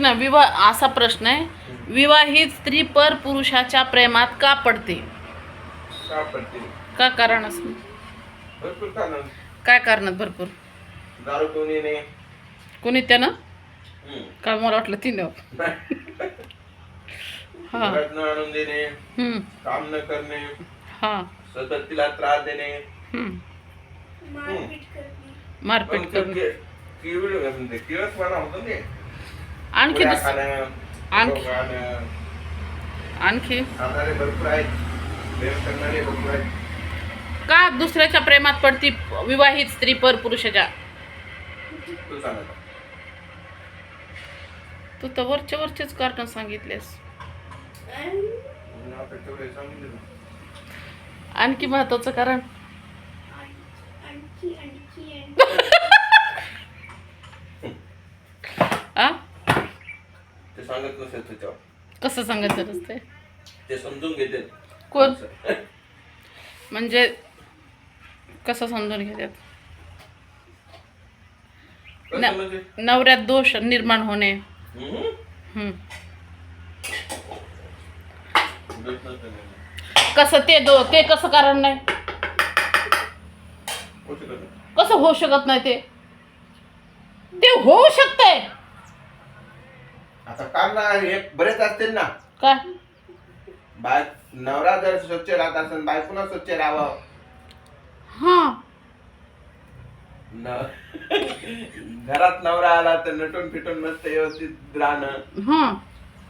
ना विवाह असा प्रश्न आहे. विवाहित स्त्री पर पुरुषाच्या प्रेमात का पडते? का पडते? का कारण असं? भरपूर कारण. काय कारणात भरपूर? दारू कोणी त्यानं? हम्म. का मला वाटलं तिनं? हा. आणून देणे हम्म, काम न करणे हा. सतत तिला त्रास देणे. हम्म. मारपीट करणे. मारपीट पण करून ते किळ- म्हणजे किळसपणा होतो ते? आणखी दुस- आणखी-. आणखी खाणारे भरपूर आहेत प्रेम करणारे भरपूर आहेत का दुसऱ्याच्या प्रेमात पडती विवाहित स्त्री पर पुरुषाच्या तू सांग आता. तू तर वरचे वरचेच कारण सांगितलेस तेवढे सांगितलं ना. आणखी महत्वाचं कारण आणखी आ ते सांगत नसेल त्याच्यावर. कसं सांगायचं नसते ते समजून घेते. कोण? म्हणजे कसं समजून घेतात? म्हणजे? नवऱ्यात दोष निर्माण होणे. कसं ते दो ते कसं कारण नाही. कसं होऊ शकत नाही ते? ते होऊ शकतंय. आता कारण हे बरेच असतील ना. काय? बाय नवरा जर स्वच्छ राहत असेल बायकोना स्वच्छ राहावं. हा. न- घरात नवरा आला तर नटून फिटून मस्त व्यवस्थित राहणं. हा.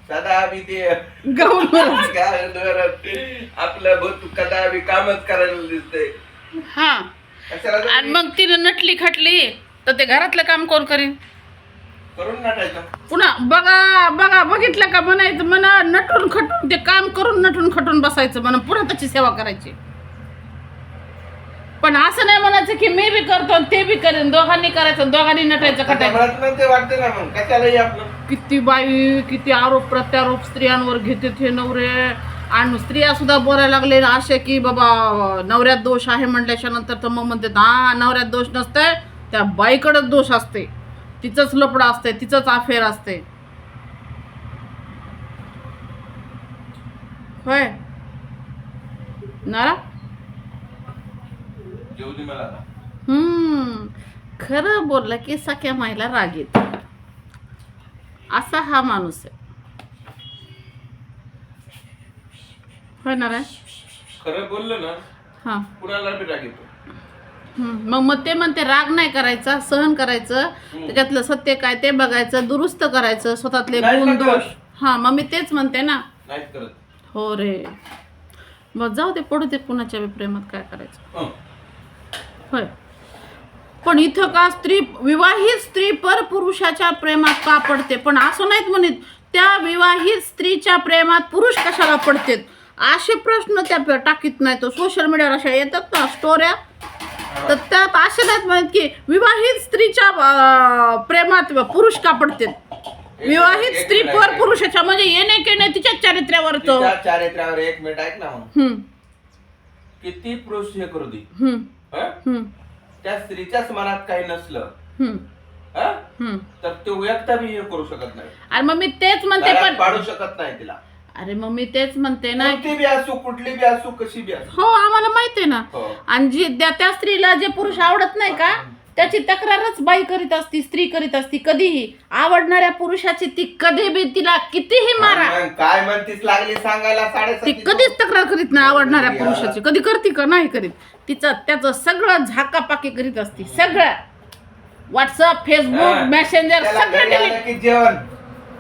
सदा आम्ही ते गाऊन काय घरात आपलं भूत कदा आम्ही कामच करायला दिसतंय. हा. कशाला आणि जाऊ? मग तिनं नटली खटली तर ते घरातलं काम कोण करीन? करून नटायचं. पुन्हा बघा बघा बघितलं का म्हणायचं म्हणा नटून खटून ते काम करून नटून खटून बसायचं म्हणा पुन्हा त्याची सेवा करायची. पण असं नाही म्हणायचं की मी बी करतो आणि ते बी करेन दोघांनी करायचं दोघांनी नटायचं खटायचं. मनात पण ते वाटते ना मग कशालाही आपलं. किती बाई किती आरोप प्रत्यारोप स्त्रियांवर घेतात हे नवरे. आणि स्त्रिया सुद्धा बोलायला लागले असे की बाबा नवऱ्यात दोष आहे म्हटल्याच्या नंतर तर मग म्हणते हा नवऱ्यात दोष नसते त्या बाईकडेच दोष असते. तिचंच लपडं असते तिचंच अफेअर असते होय. नारा. हम्म. खरं बोललं की सख्या माईला राग येतो. असा हा माणूस आहे. होय रे खरं बोललं ना हा. कुणाला राग येतो. मग मग ते म्हणते राग नाही करायचा सहन करायचं. त्याच्यातलं सत्य काय ते बघायचं दुरुस्त करायचं स्वतःतले नाही गुण करत. दोष. हा मग मी तेच म्हणते ना. करत. हो रे. मग जाऊ दे पडू दे कुणाच्या बी प्रेमात काय करायचं. हं. होय. पण इथं का स्त्री विवाहित स्त्री पर पुरुषाच्या प्रेमात का पडते? पण असं नाहीत म्हणत त्या विवाहित स्त्रीच्या प्रेमात पुरुष कशाला पडतेत? असे प्रश्न त्या प- टाकीत नाही. तो सोशल मीडियावर अशा येतात ना स्टोऱ्या तर त्यात असे नाहीत म्हणत की विवाहित स्त्रीच्या प्रेमात पुरुष का पडतेत विवाहित स्त्री पर. पुरुषाच्या म्हणजे येणे केणे तिच्याच चारित्र्यावर तो. तिच्या चारित्र्यावर एक मिनिट ऐक ना मग. हम्म. किती पुरुष हे करू दे. हम्म. हं? हम्म. त्या स्त्रीच्याच मनात काही नसलं. हम्म. हं? हम्म. तर तो एकटा बी हे करू शकत नाही. अरे मग मी तेच म्हणते पण पाडू शकत नाही तिला. अरे मग मी तेच म्हणते ना कोणती बी असू कुठली बी असू कशी बी असू. हो आम्हाला माहिती आहे ना. हो. आणि जी त्या त्या स्त्रीला जे पुरुष आवडत नाही का त्याची तक्रारच बाई करीत असती स्त्री करीत असती कधीही. आवडणाऱ्या पुरुषाची ती कधी बी तिला कितीही मारा. मग काय म्हणतीस लागली सांगायला ती साडेसाती कधीच तक्रार करीत नाही आवडणाऱ्या पुरुषाची. कधी करते का नाही करीत. तिचं त्याचं सगळं झाकापाकी करीत असती. सगळं. व्हॉट्सअप फेसबुक हा. मेसेंजर त्याला सगळं घरी आलं delete. की जेवण.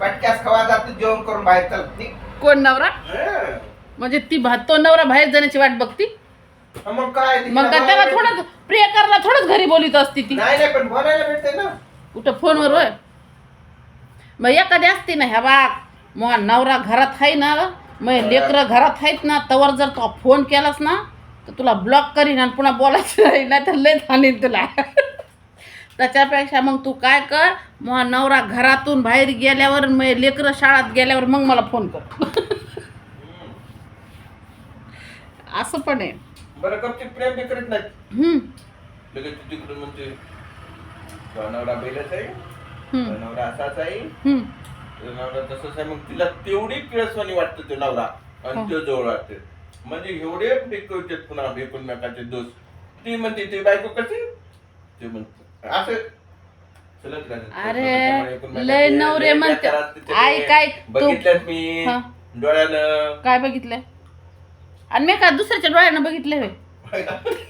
पटक्यास खवा जातो जेवण करून बाहेर चल. निघ. कोण नवरा. म्हणजे ती भा- तो नवरा बाहेर जाण्याची वाट बघती? मग काय? मग का त्याला बोलायला थोडंच प्रियकरला थोडंच घरी बोलित असती ती. नाही नाही पण बोलायला भेटते ना. कुठं फोनवर होय? मग एखादी असते ना ह्या बाग. मग नवरा घरात आहे ना मग लेकरं घरात आहेत ना तवर जर तू फोन केलास ना तर तुला ब्लॉक करीन आणि पुन्हा बोलायचं नाही नाही तर लय आणीन तुला. त्याच्यापेक्षा मग तू काय कर मग नवरा घरातून बाहेर गेल्यावर मग लेकरं शाळेत गेल्यावर मग मला फोन कर. असं पण आहे. बरं कपची प्रेम बी करीत नाही हम्म, लगेच तू तिकडून म्हणते "तुझा नवरा बेलच आहे हम्म, नवरा असाच आहे. हम्म. नवरा तसंच आहे मग तिला तेवढी किळसवाणी वाटतं ते नवरा आणि हो. तो जवळ वाटते. म्हणजे एवढे फेकवतात पुन्हा एकूणमेकाचे दोष. ती म्हणते ती बायको कशी? ते म्हणते असं. अरे, लय नवरे म्हणते. बेकार असते ते. बघितल्यात मी हा. डोळ्यानं काय बघितलंय आणि मी काय दुसऱ्याच्या डोळ्यानं बघितले होय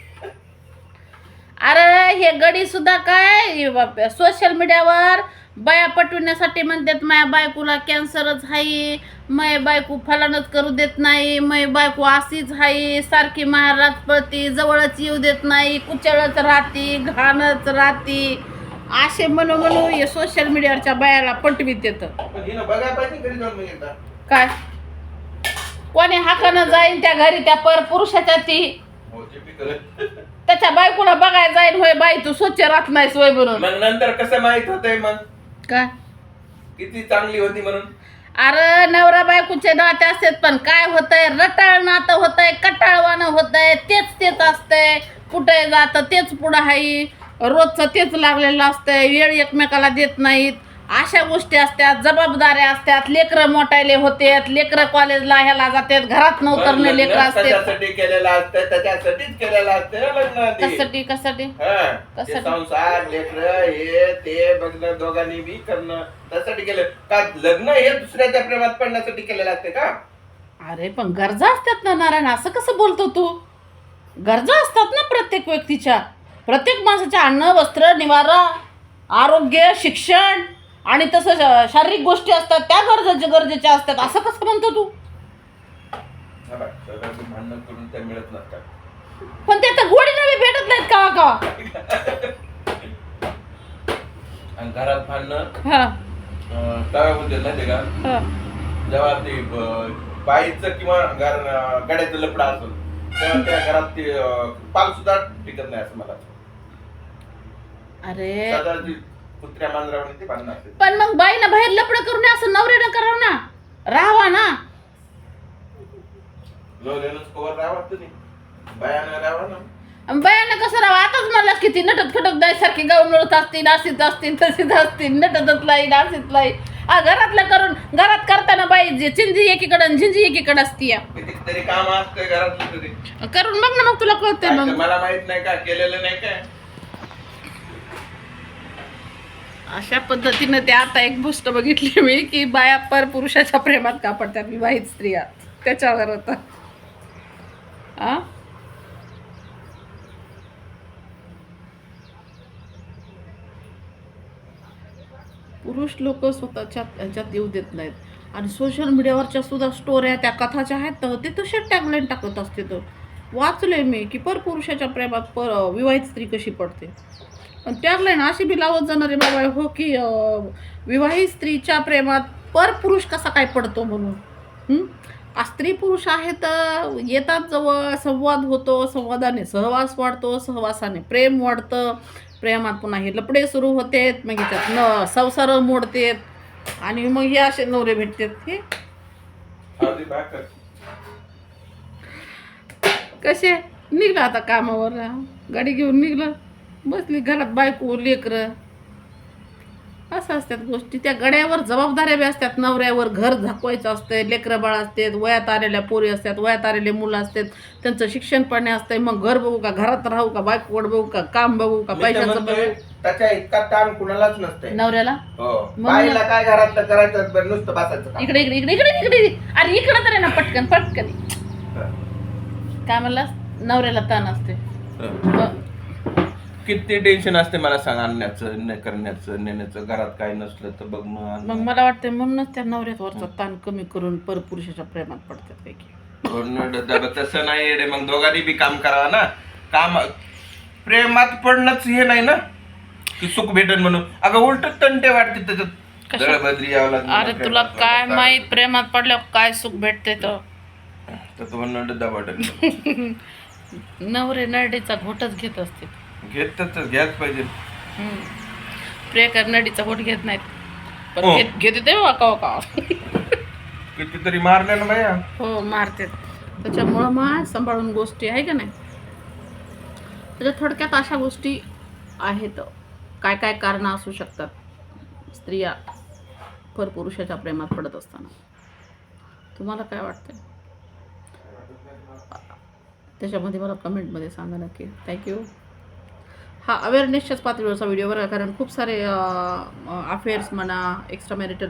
अरे हे गडी सुद्धा काय? सोशल मीडियावर बाया पटविण्यासाठी म्हणतात माया बायकोला कॅन्सरच आहे मै बायको फलानच करू देत नाही मै बायको अशीच आहे सारखी महाराज पळती जवळच येऊ देत नाही कुचळच राहती घाणच राहती. असे म्हणू म्हणू हे सोशल मीडियावरच्या बायाला पटवीत येतं. काय? कोणी हाकानं जाईन त्या घरी त्या पर पुरुषाच्या ती. हो. त्याच्या बायकोला बघायला जाईन होय बाई तू स्वच्छ राहत नाहीस होय म्हणून. मग नंतर कसं माहीत होतंय मग? काय किती चांगली होती म्हणून? अरे नवरा बायकोचे नाते असतात पण काय होतंय? रटाळ नातं होतंय कटाळवानं होतंय तेच तेच असतंय. कुठे जातं तेच पुढं हाई. रोजचं तेच लागलेलं असतंय. वेळ एकमेकाला देत नाहीत. अशा गोष्टी असतात जबाबदाऱ्या असतात लेकरं मोठायले होतात लेकरं कॉलेजला ह्याला जातात घरात नवतरणे लग्न लेकरं असतात. कशासाठी केलेलं असतं त्याच्यासाठीच केलेलं असतं ना लग्न आधी. हा, ते कशासाठी? संसार लेकर हे ते बघणं दोघांनी बी करणं त्यासाठी केलं. का लग्न हे दुसऱ्याच्या प्रेमात पडण्यासाठी केलेलं असते का? अरे पण गरजा असतात ना नारायण असं कसं बोलतो तू? गरजा असतात ना प्रत्येक व्यक्तीच्या. प्रत्येक माणसाच्या अन्न वस्त्र निवारा आरोग्य शिक्षण. आणि तसं शारीरिक गोष्टी असतात त्या गरजेच्या गरजेच्या असतात असं कसं म्हणतो तू? भांडण करून त्या मिळत नसतात पण ते तर गोडीने भेटत नाहीत का का? घरात भांडणं? हा. काय होते माहिती का. जेव्हा ते बाईचं किंवा घर- गड्याचं लपडा असेल तेव्हा त्या घरात ते पाल सुद्धा टिकत नाही असं मला. अरे. कुत्र्या मांजरावर ते पण मग बाईनं बाहेर लपडं करू नये असं नवऱ्यानं करावं ना. राहावा ना. लोल्यानंच कवर राहावं बायानं राहावं ना. बायांना कसं राहावं? आताच मला किती नटत खटक दाय सारखी गाऊन मिळत असतील नासीत असतील तशीच असतील नटतच लाई नासीत लाई आ घरातलं करून घरात करताना बाई जी चिंजी एकीकडे आणि झिंजी एकीकडे असती. काम असतंय घरातलं तरी. करून बघ ना मग तुला कळतंय मग. मला माहीत नाही का केलेलं नाही काय? अशा पद्धतीनं ते आता एक गोष्ट बघितली मी की बाया पर पुरुषाच्या प्रेमात का पडतात विवाहित स्त्रिया. त्याच्यावर होता. आ पुरुष लोक स्वतःच्या ह्याच्यात येऊ देत नाहीत. आणि सोशल मीडियावरच्या सुद्धा स्टोऱ्या त्या कथाच्या आहेत तर ते तसे टॅगलाईन टाकत असते तर. वाचले मी की पर पुरुषाच्या प्रेमात पर विवाहित स्त्री कशी पडते? टॅगलाईन अशी बी लावत जाणार बाबा हो की विवाहित स्त्रीच्या प्रेमात पर पुरुष कसा काय पडतो म्हणून? स्त्री पुरुष आहे तर येतात जवळ संवाद होतो संवादाने सहवास वाढतो सहवासाने प्रेम वाढतं. प्रेमात पुन्हा हे लपडे सुरू होतेत मग याच्यात न संसार मोडतेत आणि मग हे असे नवरे भेटतात. हे. कसे? निघलं आता कामावर. गाडी घेऊन निघलं. बसली घरात बायको लेकरं. असं असतात गोष्टी. त्या गड्यावर जबाबदाऱ्या बी असतात नवऱ्यावर घर झाकवायचं असतंय लेकरं बाळ असतात वयात आलेल्या पोरी असतात वयात आलेले मुलं असतात. त्यांचं शिक्षण पडणे असतंय मग घर बघू का घरात राहू का बायकोड बघू का काम बघू का मी तर पैशाचं म्हणतोय, बघू. त्याच्या इतका ताण कुणालाच नसतंय. नवऱ्याला? हो. मग- बाईला काय घरातलं करायचं बरं नुसतं बसायचं काम. इकडे इकडे इकडे इकडे इकडे अरे इकडं तर आहे ना पटकन पटकन. काय म्हणलास? नवऱ्याला ताण असते हं. किती टेन्शन असते मला सांग आणण्याचं न करण्याचं नेण्याचं घरात काय नसलं तर बघणं मग आणणं. मला वाटतं म्हणूनच त्या नवऱ्यावरचा ताण कमी करून परपुरुषाच्या प्रेमात पडतात पैकी पूर्ण डब्बा तसं नाही येडे मग दोघांनी बी काम करावं ना. काम प्रेमात पडणंच हे नाही ना. की सुख भेटन म्हणून. अगं उलट तंटे वाटते त्याच्यात. यावं लागतं अरे तुला काय. माहीत प्रेमात पडल्यावर काय सुख भेटते तर? तर तो म्हणणं डब्बा वाटेल नवरे नरडीचा घोटच घेत असते घेतच घ्याच पाहिजे. हम्म. प्रियकर नडीचा घोट घेत नाहीत. पण हो. घेत घेते ते वाका वाका कितीतरी मारल्या ना बाया हो मारते. त्याच्यामुळं मग सांभाळून गोष्टी आहे का नाही? त्याच्या थोडक्यात अशा गोष्टी आहेत. काय काय कारणं असू शकतात. स्त्रिया परपुरुषाच्या प्रेमात पडत असताना. तुम्हाला काय वाटतंय? त्याच्यामध्ये मला कमेंटमध्ये सांगा नक्की. थँक्यू हा अवेअरनेसच्याच पातळीवरचा व्हिडिओ बरं कारण खूप सारे अफेअर्स म्हणा एक्स्ट्रा मॅरिटल